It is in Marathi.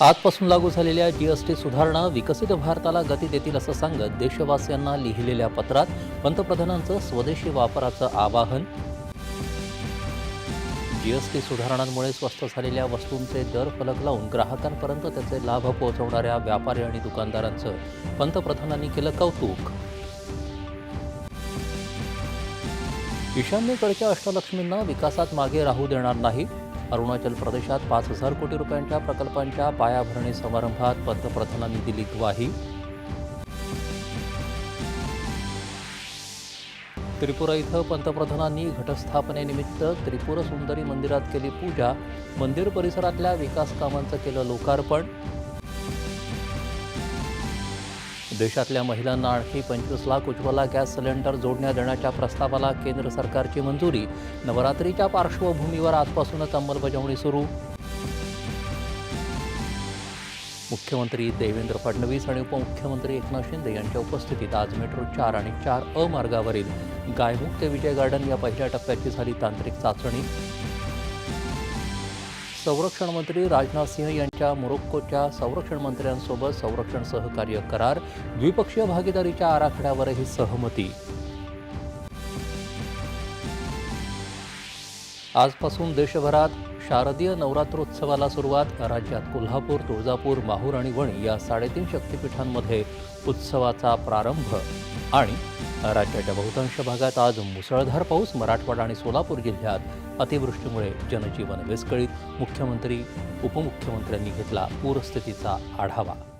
आजपासून लागू झालेल्या जीएसटी सुधारणा विकसित भारताला गती देतील असं सांगत देशवासियांना लिहिलेल्या पत्रात पंतप्रधानांचं स्वदेशी वापराचं आवाहन. जीएसटी सुधारणांमुळे स्वस्त झालेल्या वस्तूंचे दर फलक लावून ग्राहकांपर्यंत त्याचे लाभ पोहोचवणाऱ्या व्यापारी आणि दुकानदारांचं पंतप्रधानांनी केलं कौतुक. ईशान्येकडच्या अष्टलक्ष्मींना विकासात मागे राहू देणार नाही. अरुणाचल प्रदेशात पाच हजार कोटी रुपयांच्या प्रकल्पांच्या पायाभरणी समारंभात पंतप्रधानांनी दिली ग्वाही. त्रिपुरा इथं पंतप्रधानांनी घटस्थापनेनिमित्त त्रिपुर सुंदरी मंदिरात केली पूजा. मंदिर परिसरातल्या विकास कामांचं केलं लोकार्पण. देशातल्या महिलांना आणखी पंचवीस लाख उज्ज्वला गॅस सिलेंडर जोडण्या देण्याच्या प्रस्तावाला केंद्र सरकारची मंजुरी. नवरात्रीच्या पार्श्वभूमीवर आजपासूनच अंमलबजावणी सुरू. मुख्यमंत्री देवेंद्र फडणवीस आणि उपमुख्यमंत्री एकनाथ शिंदे यांच्या उपस्थितीत आज मेट्रो चार आणि चार अ मार्गावरील गायमुख ते विजय गार्डन या पहिल्या टप्प्याची झाली तांत्रिक चाचणी. संरक्षण मंत्री राजनाथ सिंह यांच्या मोरोक्कोच्या संरक्षण मंत्र्यांसोबत संरक्षण सहकार्य करार द्विपक्षीय भागीदारीच्या आराखड्यावरही सहमती. आजपासून देशभरात शारदीय नवरात्रोत्सवाला सुरुवात राज्यात कोल्हापूर तुळजापूर माहूर आणि वणी या साडेतीन शक्तिपीठांमध्ये उत्सवाचा प्रारंभ आणि राज्याच्या बहुतांश भागात आज मुसळधार पाऊस मराठवाडा आणि सोलापूर जिल्ह्यात. अतिवृष्टीमुळे जनजीवन विस्कळीत. मुख्यमंत्री उपमुख्यमंत्र्यांनी घेतला पूरस्थितीचा आढावा.